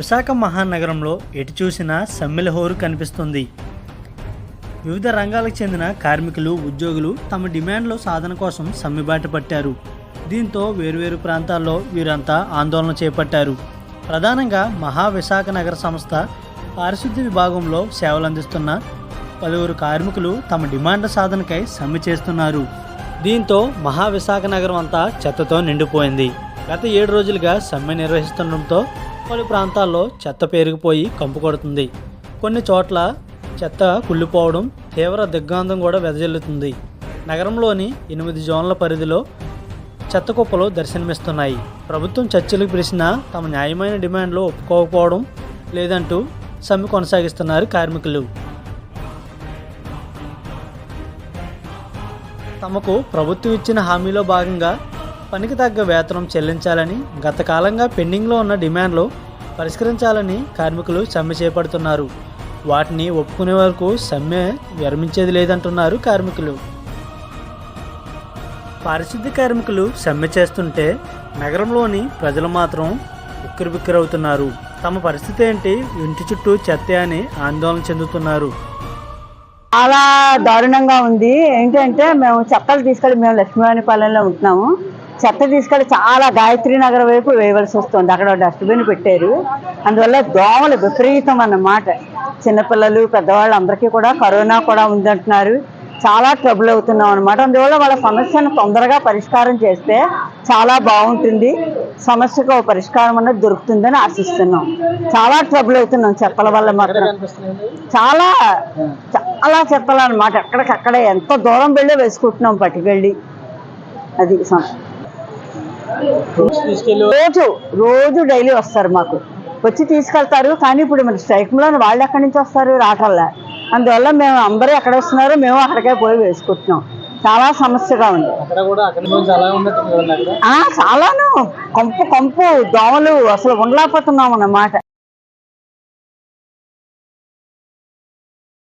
విశాఖ మహానగరంలో ఎటు చూసినా సమ్మెల హోరు కనిపిస్తుంది. వివిధ రంగాలకు చెందిన కార్మికులు ఉద్యోగులు తమ డిమాండ్ల సాధన కోసం సమ్మెబాట పట్టారు. దీంతో వేర్వేరు ప్రాంతాల్లో వీరంతా ఆందోళన చేపట్టారు. ప్రధానంగా మహా విశాఖ నగర సంస్థ పారిశుద్ధ్య విభాగంలో సేవలు అందిస్తున్న పలువురు కార్మికులు తమ డిమాండ్ల సాధనకై సమ్మె చేస్తున్నారు. దీంతో మహా విశాఖ నగరం అంతా చెత్తతో నిండిపోయింది. గత ఏడు రోజులుగా సమ్మె నిర్వహిస్తుండటంతో పలు ప్రాంతాల్లో చెత్త పేరుకుపోయి కంపు కొడుతుంది. కొన్ని చోట్ల చెత్త కుళ్ళిపోవడం తీవ్ర దిగ్గాంధం కూడా వెదజల్లుతుంది. నగరంలోని ఎనిమిది జోన్ల పరిధిలో చెత్త కుప్పలు దర్శనమిస్తున్నాయి. ప్రభుత్వం చర్చలకు పిలిచినా తమ న్యాయమైన డిమాండ్లు ఒప్పుకోకపోవడం లేదంటూ సమ్మె కొనసాగిస్తున్నారు కార్మికులు. తమకు ప్రభుత్వం ఇచ్చిన హామీలో భాగంగా పనికి తగ్గ వేతనం చెల్లించాలని గత కాలంగా పెండింగ్లో ఉన్న డిమాండ్లు పరిష్కరించాలని కార్మికులు సమ్మె చేపడుతున్నారు. వాటిని ఒప్పుకునే వరకు సమ్మె విరమించేది లేదంటున్నారు కార్మికులు. పారిశుద్ధ్య కార్మికులు సమ్మె చేస్తుంటే నగరంలోని ప్రజలు మాత్రం ఉక్కిరిబిక్కిరవుతున్నారు. తమ పరిస్థితి ఏంటి? ఇంటి చుట్టూ చెత్త అని ఆందోళన చెందుతున్నారు. చాలా దారుణంగా ఉంది. ఏంటంటే మేము చెత్తలు తీసుకెళ్ళి మేము లక్ష్మీవాణిపాలెంలో ఉంటున్నాము. చెత్త తీసుకెళ్ళి చాలా గాయత్రి నగర్ వైపు వేయవలసి వస్తుంది. అక్కడ డస్ట్బిన్ పెట్టారు. అందువల్ల దోమలు విపరీతం అన్నమాట. చిన్నపిల్లలు పెద్దవాళ్ళు అందరికీ కూడా కరోనా కూడా ఉందంటున్నారు. చాలా ట్రబుల్ అవుతున్నాం అనమాట అందువల్ల వాళ్ళ సమస్యను తొందరగా పరిష్కారం చేస్తే చాలా బాగుంటుంది. సమస్యకు ఒక పరిష్కారం అనేది దొరుకుతుందని ఆశిస్తున్నాం. చాలా ట్రబుల్ అవుతున్నాం చెప్పల వల్ల మాత్రం. చాలా చాలా చెప్పాలన్నమాట. ఎక్కడికక్కడే ఎంత దూరం వెళ్ళి వేసుకుంటున్నాం పట్టుకెళ్ళి. అది సమస్య రోజు రోజు డైలీ వస్తారు మాకు. వచ్చి తీసుకెళ్తారు కానీ ఇప్పుడు మన స్ట్రైక్లో వాళ్ళు ఎక్కడి నుంచి వస్తారు? రావట్లే. అందువల్ల మేము అందరూ ఎక్కడ వస్తున్నారో? మేము అక్కడికే పోయి వేసుకుంటున్నాం. చాలా సమస్యగా ఉంది. చాలాను. కంపు కంపు దోమలు అసలు ఉండలేకపోతున్నాం అన్నమాట.